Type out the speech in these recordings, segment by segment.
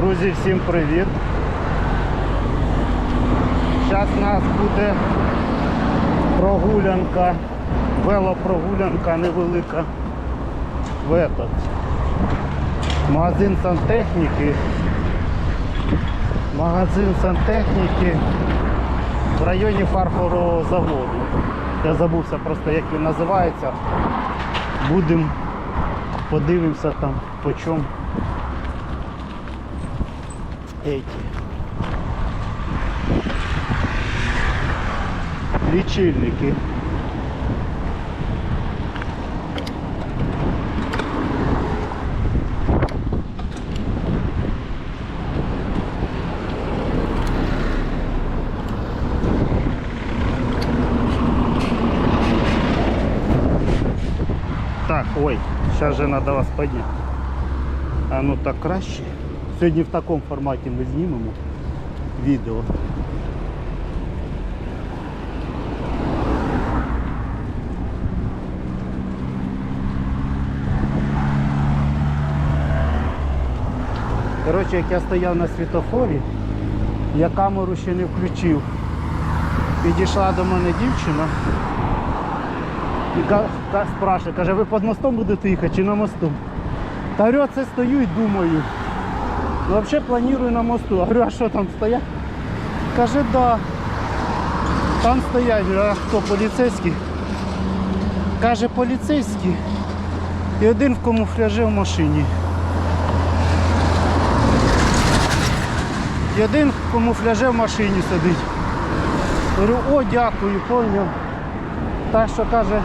Друзі, всім привіт! Зараз у нас буде прогулянка, велопрогулянка невелика в этот. Магазин сантехніки. Магазин сантехніки в районі фарфорового заводу. Я забувся просто як він називається. Будемо подивимося там по чому эти лічильники. Так, ой, сейчас же надо вас поднять. А ну так краще. Сьогодні в такому форматі ми знімемо відео. Коротше, як я стояв на світофорі, я камеру ще не включив. Підійшла до мене дівчина і спрашує, каже, ви під мостом будете їхати чи на мосту? Та говорю, це стою і думаю. Ну, Взагалі планую на мосту. Говорю, а що там стоять? Каже, да. Там стоять, а хто поліцейський? Каже, поліцейський. І один в камуфляжі в машині. І один в камуфляжі в машині сидить. Говорю, о, дякую, поняв. Так що каже,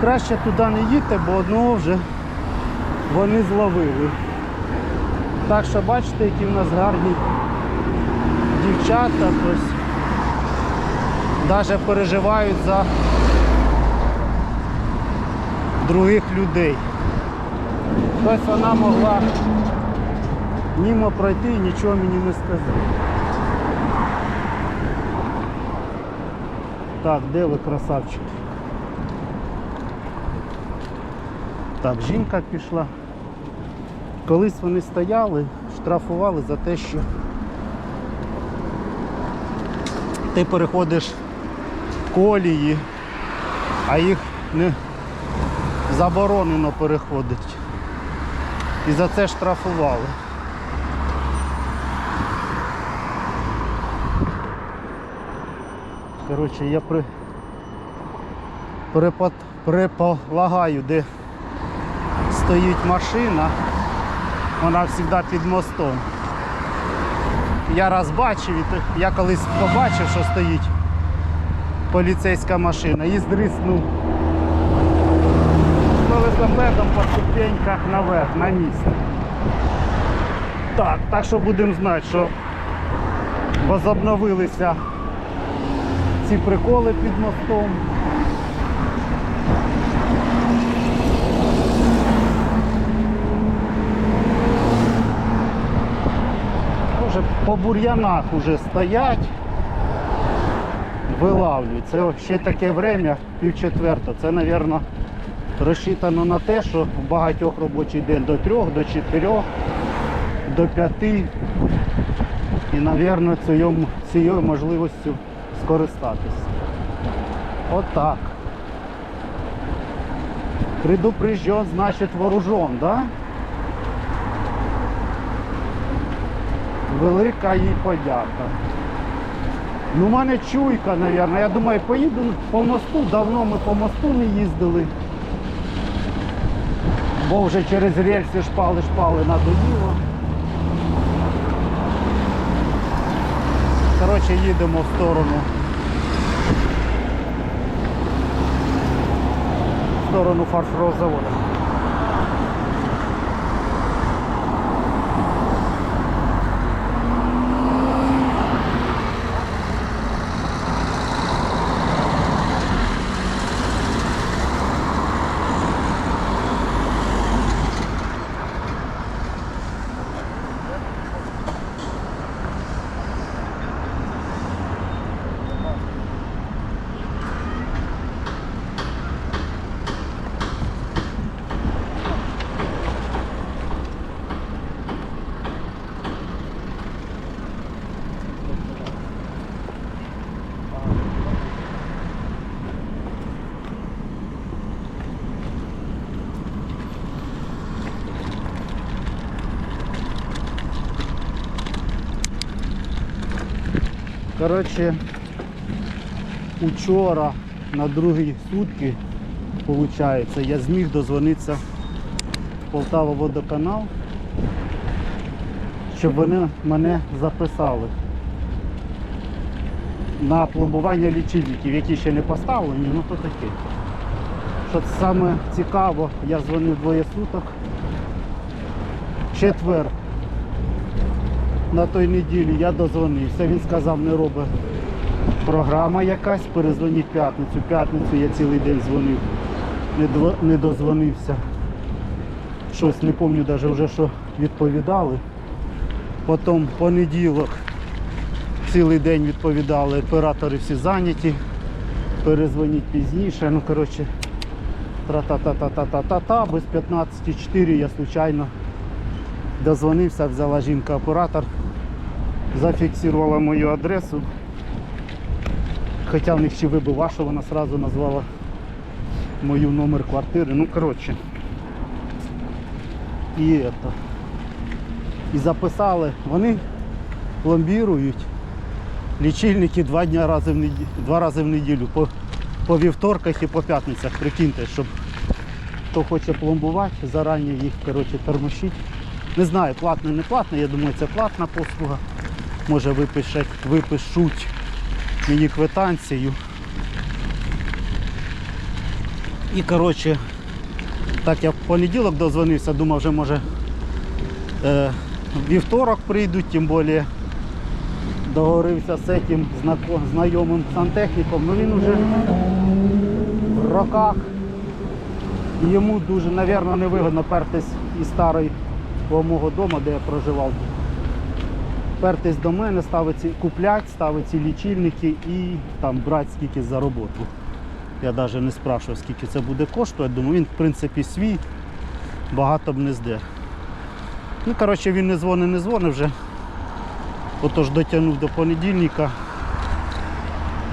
краще туди не їдьте, бо одного вже вони зловили. Так що бачите, які в нас гарні дівчата, ось навіть переживають за других людей. Тобто вона могла мимо пройти і нічого мені не сказати. Так, де ви красавчик? Так, жінка пішла. Колись вони стояли, штрафували за те, що ти переходиш колії, а їх не заборонено переходити. І за це штрафували. Коротше, я при... припод... приполагаю, де стоїть машина, вона завжди під мостом. Я раз бачив, і я колись побачив, що стоїть поліцейська машина і здриснув з велосипедом по ступеньках наверх, на місце. Так, так що будемо знати, що возобновилися ці приколи під мостом. Може, по бур'янах вже стоять, вилавлюють. Це ще таке время, пів четверта. Це, мабуть, розчитано на те, що в багатьох робочий день до трьох, до чотирьох, до п'яти. І, мабуть, цією, цією можливістю скористатися. Отак. Предупрежден, значит вооружен, да? Велика їй подяка. Ну, в мене чуйка, мабуть. Я думаю, поїду по мосту. Давно ми по мосту не їздили. Бо вже через рельси шпали-шпали надоїло. Коротше, їдемо в сторону. В сторону фарфорового заводу. Коротше, учора на другі сутки, виходить, я зміг дозвонитися в Полтава водоканал, щоб вони мене записали на пломбування лічильників, які ще не поставлені, ну то таке. Що саме цікаво, я дзвонив двоє суток. Четвер на той неділі я дозвонився. Він сказав, не робить програма якась, перезвоніть п'ятницю. П'ятницю я цілий день дзвонив, не, дво- не дозвонився. Щось не пам'ятаю навіть вже, що відповідали. Потім понеділок цілий день відповідали, оператори всі зайняті, перезвоніть пізніше. Ну, коротше, тра-та-та-та-та-та-та, без 15.4 я случайно дозвонився, взяла жінка оператор, зафіксувала мою адресу. Хоча в них ще вибива, що вона одразу назвала мою номер квартири. Ну, коротше. І это. І записали, вони пломбірують лічильники два дня рази в неділю, два рази в неділю по, по вівторках і по п'ятницях. Прикиньте, щоб хто хоче пломбувати, зарані їх коротше, тормошить. Не знаю, платне, не платне, я думаю, це платна послуга. Може випишуть, випишуть мені квитанцію. І коротше, так я в понеділок дозвонився, думав, вже може е, вівторок прийдуть, тим більше договорився з цим знайомим сантехніком, ну він вже в роках. Йому дуже, мабуть, невигодно пертись із старої мого дому, де я проживав. Пертись до мене, ставити, купляти, ставити ці лічильники і там брати скільки за роботу. Я навіть не спрашивав, скільки це буде коштувати. Думаю, він в принципі свій, багато б не здер. Ну, коротше, він не дзвонив, не дзвонив вже. Отож дотягнув до понедільника.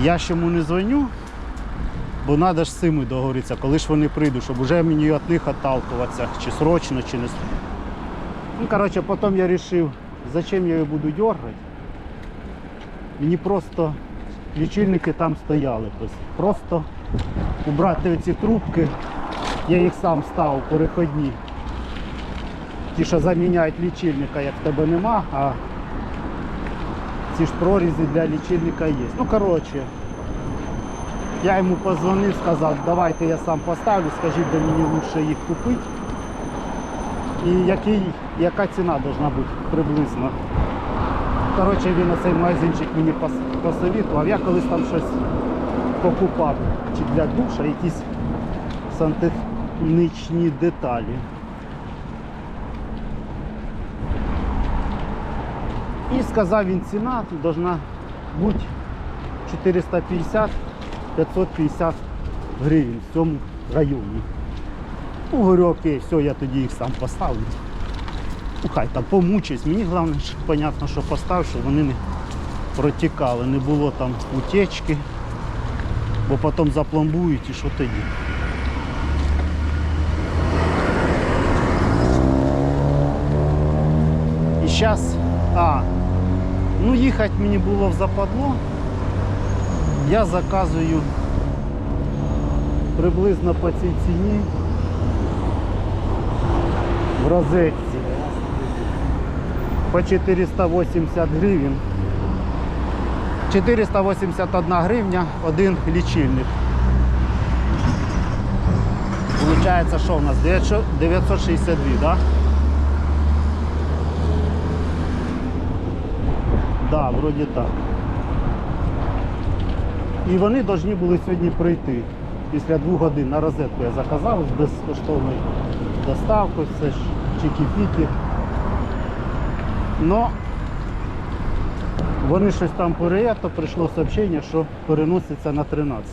Я ж йому не дзвоню, бо треба ж з цими договоритися, коли ж вони прийдуть, щоб вже мені від них отталкуватися, чи срочно, чи не срочно. Ну, коротше, потім я вирішив, зачем я її буду дергати. Мені просто лічильники там стояли. Тобто Просто убрати ці трубки, я їх сам ставив переходні. Ті, що заміняють лічильника, як в тебе нема, а ці ж прорізи для лічильника є. Ну, коротше, я йому позвонив, сказав, давайте я сам поставлю, скажіть, де мені лучше їх купити. І який, яка ціна должна бути приблизно. Коротше, він на цей магазинчик мені пос- посовітував. Я колись там щось покупав чи для душа, якісь сантехнічні деталі. І сказав він, ціна должна бути 450-550 гривень в цьому районі. Ну, говорю, окей, все, я тоді їх сам поставлю. Ну, хай там помучаюсь. Мені головне, що, понятно, що постав, щоб вони не протікали, не було там утечки, бо потім запломбують і що тоді. І зараз, а, ну їхати мені було в западло. Я заказую приблизно по цій ціні в розетці по 480 гривень. 481 гривня, один лічильник. Получається, що у нас? 962, так? Да? Да, вроді так. І вони повинні були сьогодні прийти. Після двох годин на розетку я заказав з безкоштовною доставкою, все ж чики-піки. Но вони щось там переято, прийшло сообщення, що переноситься на 13.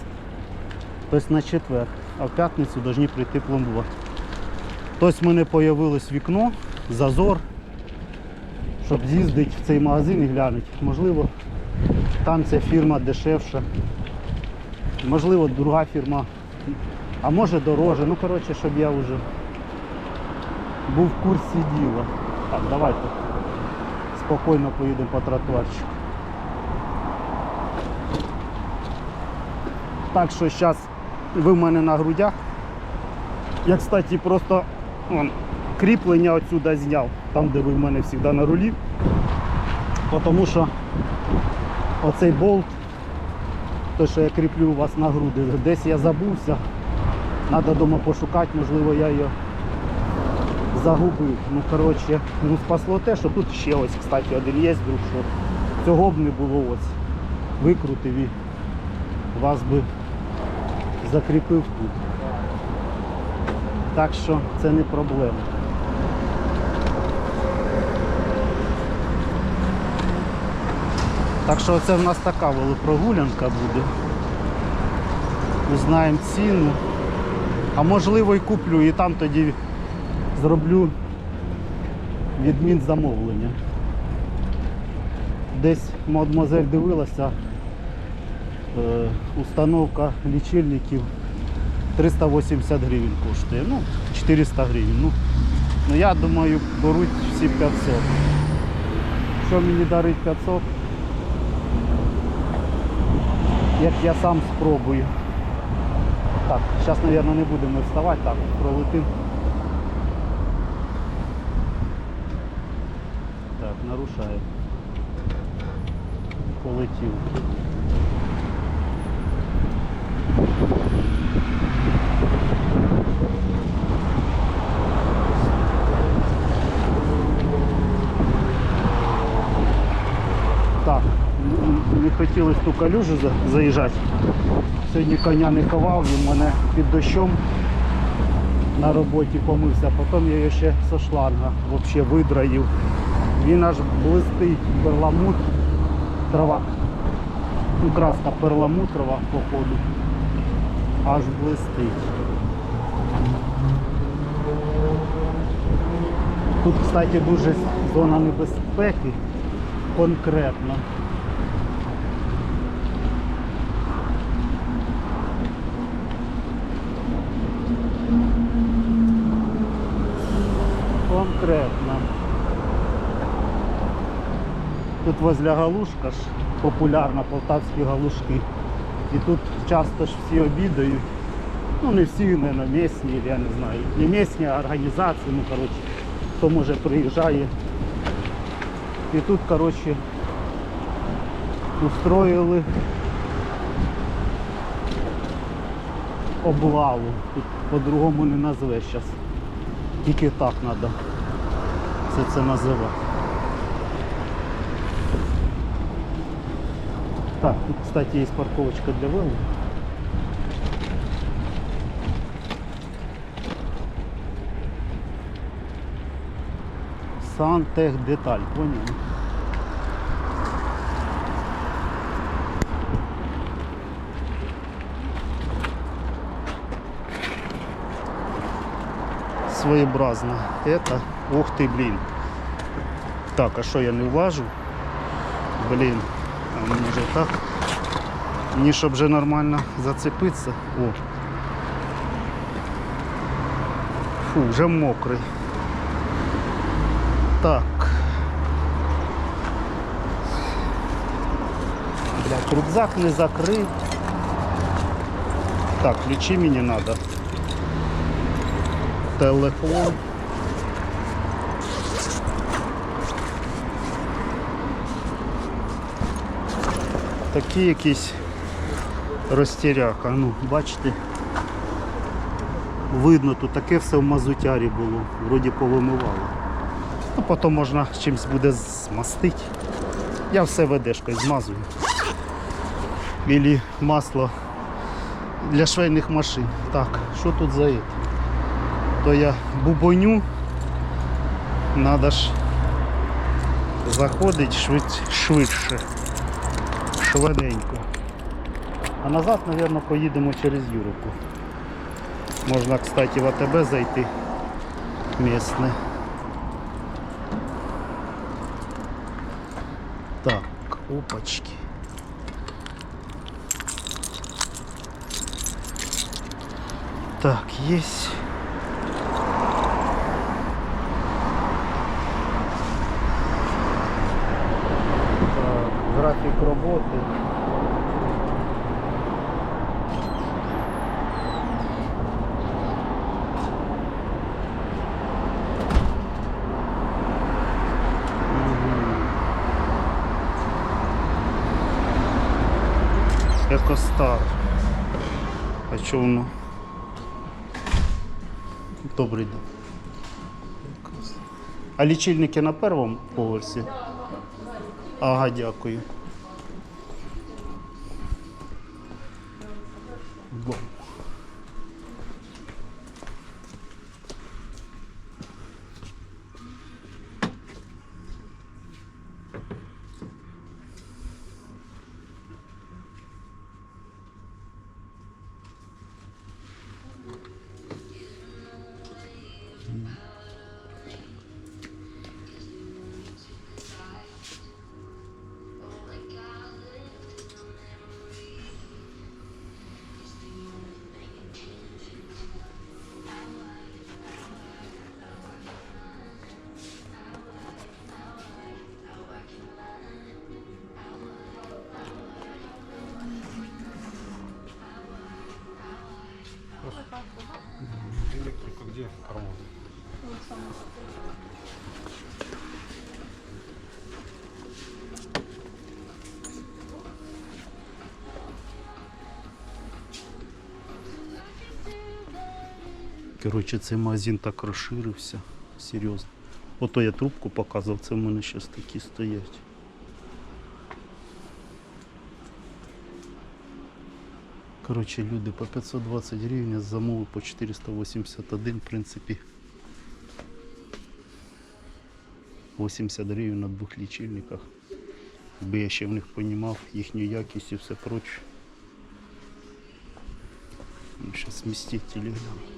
Тобто на четвер, а в п'ятницю повинні прийти пломбувати. Тобто в мене з'явилось вікно, зазор, щоб з'їздити в цей магазин і глянути. Можливо, там ця фірма дешевша. Можливо, друга фірма. А може дороже. Ну, коротше, щоб я вже був в курсі діла. Так, давайте спокійно поїдемо по тротуарчику. Так що зараз ви в мене на грудях. Я, кстати, просто вон, кріплення отсюда зняв, там, де ви в мене завжди на рулі. Тому що оцей болт, то, що я кріплю у вас на груди, десь я забувся. Треба вдома пошукати, можливо, я його загубив. Ну, коротше, ну спасло те, що тут ще ось, кстати, один є друг, що цього б не було ось. Викрутив і вас би закріпив тут. Так що це не проблема. Так що це в нас така велопрогулянка буде. Узнаємо ціну. А можливо і куплю і там тоді зроблю відмін замовлення. Десь мадемуазель дивилася е, установка лічильників 380 гривень коштує. Ну, 400 гривень. Ну, ну я думаю, беруть всі 500. Що мені дарить 500? Як я сам спробую. Так, зараз, мабуть, не будемо вставати, так, пролетим. Так, нарушає. Полетів. Так, не хотілося ту калюжу за- заїжджати. Сьогодні коня не ховав, він мене під дощом на роботі помився, потім я його ще со шланга взагалі видраїв. Він аж блистить перламутр, трава. Ну, краска перламутрова походу. Аж блистить. Тут, кстати, дуже зона небезпеки конкретно. Конкретно. Тут возле галушка ж популярна полтавські галушки. І тут часто ж всі обідають. Ну не всі, на місні, я не знаю. Не місні, а організації, ну коротше, хто може приїжджає. І тут, коротше, устроїли облаву. Тут по-другому не назвеш зараз. Тільки так треба все це називати. Так, тут, кстати, є парковочка для вело. Сантехдеталь, понял? Своеобразно. Это, ух ты, блин. Так, а що я не влажу? Блін, а може так? Мені щоб вже нормально зацепитися. О. Фу, вже мокрий. Так. Блядь, рюкзак не закрив. Так, ключі мені треба. Телефон. Такі якісь розтіряка. Ну, бачите. Видно, тут таке все в мазутярі було, вроді повимивало. Ну, потім можна чимось буде змастити. Я все ведешкою змазую. Ілі масло для швейних машин. Так, що тут за це? То я бубоню. Надо ж заходить швид... швидше. Швиденько. А назад, мабуть, поїдемо через Юрку. Можна, кстати, в АТБ зайти місне. Так, опачки. Так, есть. роботи. Екостар. А що воно? Добрий день. А лічильники на першому поверсі? Ага, дякую. Бо. Где? Карман. Коротше, цей магазин так розширився. Серйозно. Ото я трубку показував, це в мене зараз такі стоять. Коротше, люди по 520 гривень, замовив по 481, в принципі. 80 гривень на двох лічильниках. Якби я ще в них розумів їхню якість і все проче. Зараз смістителі гляну.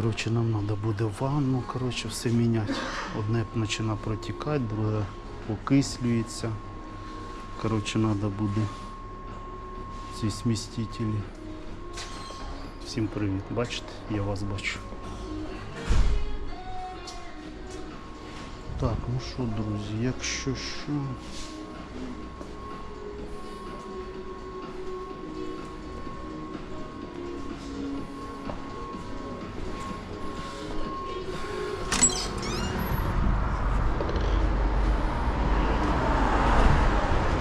Коротше, нам треба буде ванну, коротше, все міняти. Одне починає протікати, друге окислюється. Коротше, треба буде ці смістителі. Всім привіт. Бачите, я вас бачу. Так, ну що, друзі, якщо що.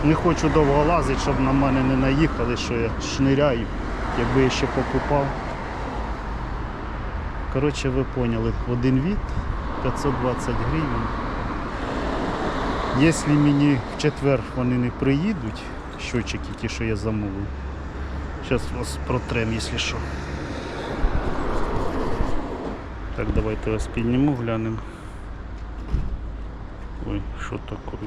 Не хочу довго лазити, щоб на мене не наїхали, що я шниряю, якби я ще покупав. Коротше, ви поняли, один від 520 гривень. Якщо мені в четвер вони не приїдуть, щочики ті, що я замовив. Зараз вас протрем, якщо що. Так, давайте вас підніму, глянемо. Ой, що таке?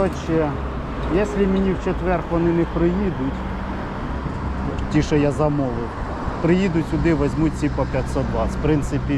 Коротше, якщо мені в четвер вони не приїдуть, ті, що я замовив, приїдуть сюди, візьмуть ці по 520. В принципі,